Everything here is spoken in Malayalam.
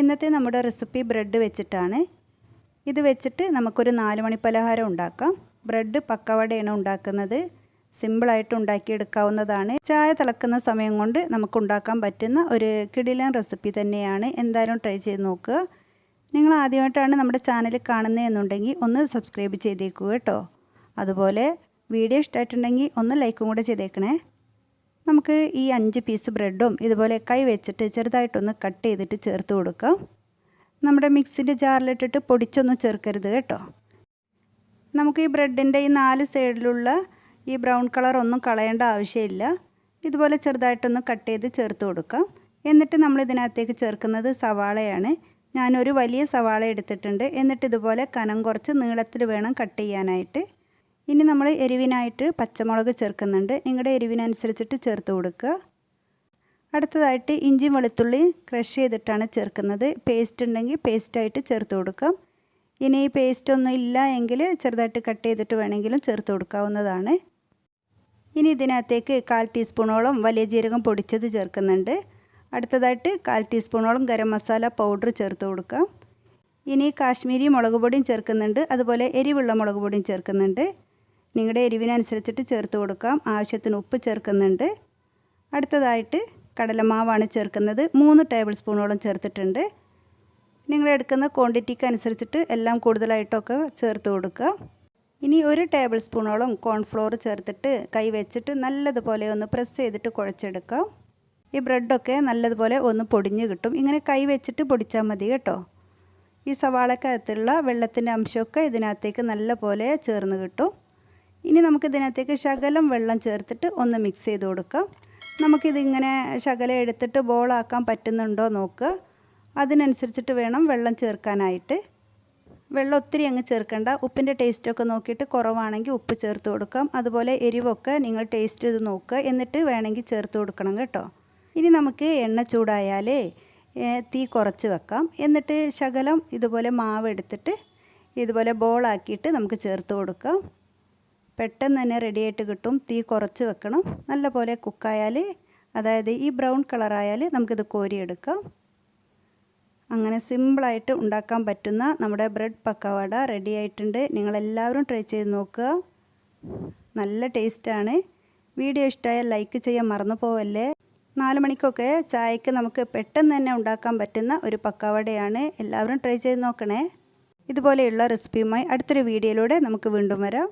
ഇന്നത്തെ നമ്മുടെ റെസിപ്പി ബ്രെഡ് വെച്ചിട്ടാണ്. ഇത് വെച്ചിട്ട് നമുക്കൊരു നാല് മണി പലഹാരം ഉണ്ടാക്കാം. ബ്രെഡ് പക്കവടയാണ് ഉണ്ടാക്കുന്നത്. സിമ്പിളായിട്ട് ഉണ്ടാക്കിയെടുക്കാവുന്നതാണ്. ചായ തിളക്കുന്ന സമയം കൊണ്ട് നമുക്ക് ഉണ്ടാക്കാൻ പറ്റുന്ന ഒരു കിടിലൻ റെസിപ്പി തന്നെയാണ്. എന്തായാലും ട്രൈ ചെയ്ത് നോക്കുക. നിങ്ങൾ ആദ്യമായിട്ടാണ് നമ്മുടെ ചാനൽ കാണുന്നതെന്നുണ്ടെങ്കിൽ ഒന്ന് സബ്സ്ക്രൈബ് ചെയ്തേക്കുക കേട്ടോ. അതുപോലെ വീഡിയോ ഇഷ്ടമായിട്ടുണ്ടെങ്കിൽ ഒന്ന് ലൈക്കും കൂടെ ചെയ്തേക്കണേ. നമുക്ക് ഈ അഞ്ച് പീസ് ബ്രെഡും ഇതുപോലെ കൈ വെച്ചിട്ട് ചെറുതായിട്ടൊന്ന് കട്ട് ചെയ്തിട്ട് ചേർത്ത് കൊടുക്കാം. നമ്മുടെ മിക്സിന്റെ ജാറിലിട്ടിട്ട് പൊടിച്ചൊന്നും ചേർക്കരുത് കേട്ടോ. നമുക്ക് ഈ ബ്രെഡിന്റെ ഈ നാല് സൈഡിലുള്ള ഈ ബ്രൗൺ കളർ ഒന്നും കളയേണ്ട ആവശ്യമില്ല. ഇതുപോലെ ചെറുതായിട്ടൊന്ന് കട്ട് ചെയ്ത് ചേർത്ത് കൊടുക്കാം. എന്നിട്ട് നമ്മൾ ഇതിനകത്തേക്ക് ചേർക്കുന്നത് സവാളയാണ്. ഞാനൊരു വലിയ സവാള എടുത്തിട്ടുണ്ട്. എന്നിട്ട് ഇതുപോലെ കനം കുറച്ച് നീളത്തിൽ വേണം കട്ട് ചെയ്യാനായിട്ട്. ഇനി നമ്മൾ എരിവിനായിട്ട് പച്ചമുളക് ചേർക്കുന്നുണ്ട്. നിങ്ങളുടെ എരിവിനനുസരിച്ചിട്ട് ചേർത്ത് കൊടുക്കുക. അടുത്തതായിട്ട് ഇഞ്ചി വെളുത്തുള്ളി ക്രഷ് ചെയ്തിട്ടാണ് ചേർക്കുന്നത്. പേസ്റ്റ് ഉണ്ടെങ്കിൽ പേസ്റ്റായിട്ട് ചേർത്ത് കൊടുക്കാം. ഇനി ഈ പേസ്റ്റ് ഒന്നും ഇല്ല എങ്കിൽ ചെറുതായിട്ട് കട്ട് ചെയ്തിട്ട് വേണമെങ്കിലും ചേർത്ത് കൊടുക്കാവുന്നതാണ്. ഇനി ഇതിനകത്തേക്ക് കാൽ ടീസ്പൂണോളം വലിയ ജീരകം പൊടിച്ചത് ചേർക്കുന്നുണ്ട്. അടുത്തതായിട്ട് കാൽ ടീസ്പൂണോളം ഗരം മസാല പൗഡർ ചേർത്ത് കൊടുക്കാം. ഇനി കാശ്മീരി മുളക് പൊടിയും ചേർക്കുന്നുണ്ട്. അതുപോലെ എരിവുള്ള മുളക് പൊടിയും ചേർക്കുന്നുണ്ട്. നിങ്ങളുടെ എരിവിനനുസരിച്ചിട്ട് ചേർത്ത് കൊടുക്കാം. ആവശ്യത്തിന് ഉപ്പ് ചേർക്കുന്നുണ്ട്. അടുത്തതായിട്ട് കടലമാവാണ് ചേർക്കുന്നത്. മൂന്ന് ടേബിൾ സ്പൂണോളം ചേർത്തിട്ടുണ്ട്. നിങ്ങൾ എടുക്കുന്ന ക്വാണ്ടിറ്റിക്ക് അനുസരിച്ചിട്ട് എല്ലാം കൂടുതലായിട്ടൊക്കെ ചേർത്ത് കൊടുക്കുക. ഇനി ഒരു ടേബിൾ സ്പൂണോളം കോൺഫ്ലോർ ചേർത്തിട്ട് കൈ വെച്ചിട്ട് നല്ലതുപോലെ ഒന്ന് പ്രസ് ചെയ്തിട്ട് കുഴച്ചെടുക്കാം ഈ ബ്രെഡൊക്കെ നല്ലതുപോലെ ഒന്ന് പൊടിഞ്ഞ് കിട്ടും. ഇങ്ങനെ കൈ വെച്ചിട്ട് പൊടിച്ചാൽ മതി കേട്ടോ. ഈ സവാളക്കകത്തുള്ള വെള്ളത്തിന്റെ അംശമൊക്കെ ഇതിനകത്തേക്ക് നല്ലപോലെ ചേർന്ന് കിട്ടും. ഇനി നമുക്ക് ഇതിനകത്തേക്ക് ശകലം വെള്ളം ചേർത്തിട്ട് ഒന്ന് മിക്സ് ചെയ്ത് കൊടുക്കാം. നമുക്കിതിങ്ങനെ ശകലം എടുത്തിട്ട് ബോളാക്കാൻ പറ്റുന്നുണ്ടോ നോക്കുക അതിനനുസരിച്ചിട്ട് വേണം വെള്ളം ചേർക്കാനായിട്ട്. വെള്ളം ഒത്തിരി അങ്ങ് ചേർക്കണ്ട. ഉപ്പിന്റെ ടേസ്റ്റൊക്കെ നോക്കിയിട്ട് കുറവാണെങ്കിൽ ഉപ്പ് ചേർത്ത് കൊടുക്കാം. അതുപോലെ എരിവൊക്കെ നിങ്ങൾ ടേസ്റ്റ് ചെയ്ത് നോക്കുക എന്നിട്ട് വേണമെങ്കിൽ ചേർത്ത് കൊടുക്കണം കേട്ടോ. ഇനി നമുക്ക് എണ്ണ ചൂടായാലേ തീ കുറച്ച് വെക്കാം. എന്നിട്ട് ശകലം ഇതുപോലെ മാവ് എടുത്തിട്ട് ഇതുപോലെ ബോളാക്കിയിട്ട് നമുക്ക് ചേർത്ത് കൊടുക്കാം. പെട്ടെന്ന് തന്നെ റെഡിയായിട്ട് കിട്ടും. തീ കുറച്ച് വെക്കണം. നല്ല പോലെ കുക്കായാൽ അതായത് ഈ ബ്രൗൺ കളറായാൽ നമുക്കിത് കോരിയെടുക്കാം. അങ്ങനെ സിമ്പിളായിട്ട് ഉണ്ടാക്കാൻ പറ്റുന്ന നമ്മുടെ ബ്രെഡ് പക്കവട റെഡി ആയിട്ടുണ്ട്. നിങ്ങളെല്ലാവരും ട്രൈ ചെയ്ത് നോക്കുക. നല്ല ടേസ്റ്റാണ് വീഡിയോ ഇഷ്ടമായാൽ ലൈക്ക് ചെയ്യാൻ മറന്നു പോവല്ലേ? നാല് മണിക്കൊക്കെ ചായക്ക് നമുക്ക് പെട്ടെന്ന് തന്നെ ഉണ്ടാക്കാൻ പറ്റുന്ന ഒരു പക്കവടയാണ്. എല്ലാവരും ട്രൈ ചെയ്ത് നോക്കണേ. ഇതുപോലെയുള്ള റെസിപ്പിയുമായി അടുത്തൊരു വീഡിയോയിലൂടെ നമുക്ക് വീണ്ടും വരാം.